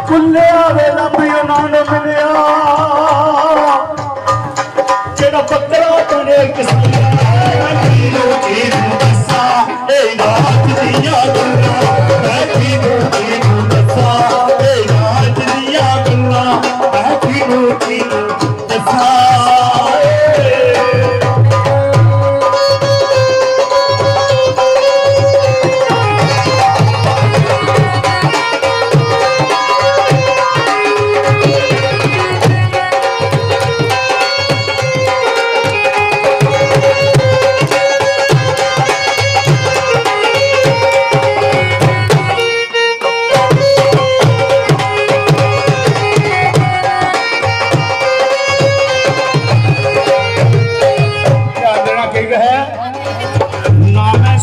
ਕੁੱਲਿਆ ਵੇ ਲੱਭਿਓ ਨਾ ਨ ਮਿਲਿਆ ਜਿਹੜਾ ਬੱਕਰਾ ਤਨੇ ਕਿਸਮਤ ਕਿਨੂੰ ਕਿਨੂੰ ਦੱਸਾਂ ਇਹ ਰਾਤ ਦੀਆਂ ਗੱਲਾਂ ਮੈਂ ਕਿਨੂੰ ਕਿਨੂੰ ਦੱਸਾਂ। ਇਹ ਰਾਤ ਦੀਆਂ ਗੱਲਾਂ ਮੈਂ ਕਿਨੂੰ ਕਿਨੂੰ ਦੱਸਾਂ।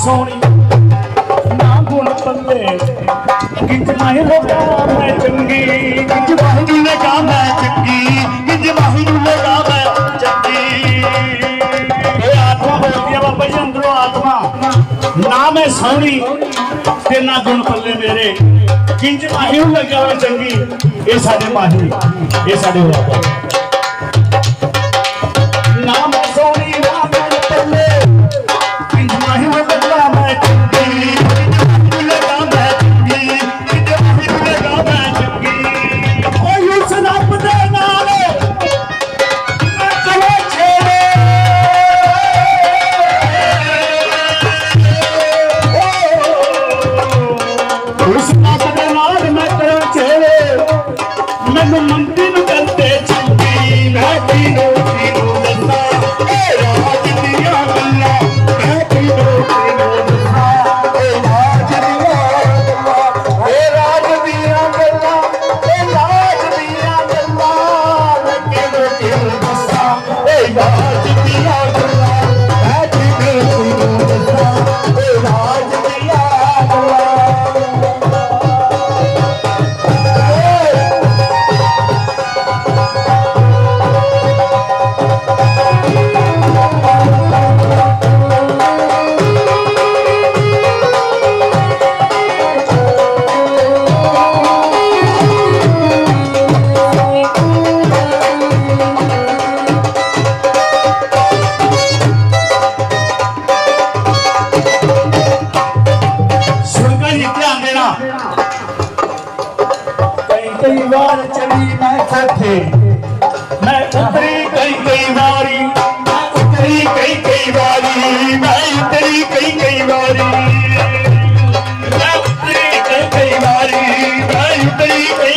ਸੋਹਣੀ ਨਾ ਗੁਣ ਪੱਲੇ ਕਿੰਜ ਨਹੀਂ ਲੱਗਾ ਮੈਂ ਚੰਗੀ। ਕਿੰਜ ਵਾਹਿਗੁਰੂ ਨੇ ਕਹਾ ਮੈਂ ਚੰਗੀ ਕਿੰਜ ਵਾਹਿਗੁਰੂ ਨੇ ਕਹਾ ਮੈਂ ਚੰਗੀ। ਇਹ ਆਤਮਾ ਬੋਲਦੀ ਆ ਬਾਬਾ ਜੀ ਅੰਦਰੋਂ ਆਤਮਾ। ਨਾ ਮੈਂ ਸੋਹਣੀ ਤੇ ਨਾ ਗੁਣ ਪੱਲੇ ਮੇਰੇ। ਕਿੰਜ ਮਾਹੀ ਨੂੰ ਲੱਗਿਆ ਹੋਇਆ ਚੰਗੀ। ਇਹ ਸਾਡੇ ਮਾਹੀ ਇਹ ਸਾਡੇ ਬਾਬਾ। ਮੈਨੂੰ ਮੰਦੀ ਨੂੰ ਕਰਦੇ ਚੰਗੀ ਮੈਂ ਦੱਸਾਂ ਇਹ ਰਾਤ ਕਈ ਵਾਰ ਚਲੀ ਮੈਂ ਸੱਥੇ। ਮੈਂ ਉਤਰੀ ਕਈ ਕਈ ਵਾਰੀ। ਮੈਂ ਉਤਰੀ ਕਈ ਕਈ ਵਾਰੀ। ਮੈਂ ਉਤਰੀ ਕਈ ਕਈ ਵਾਰੀ।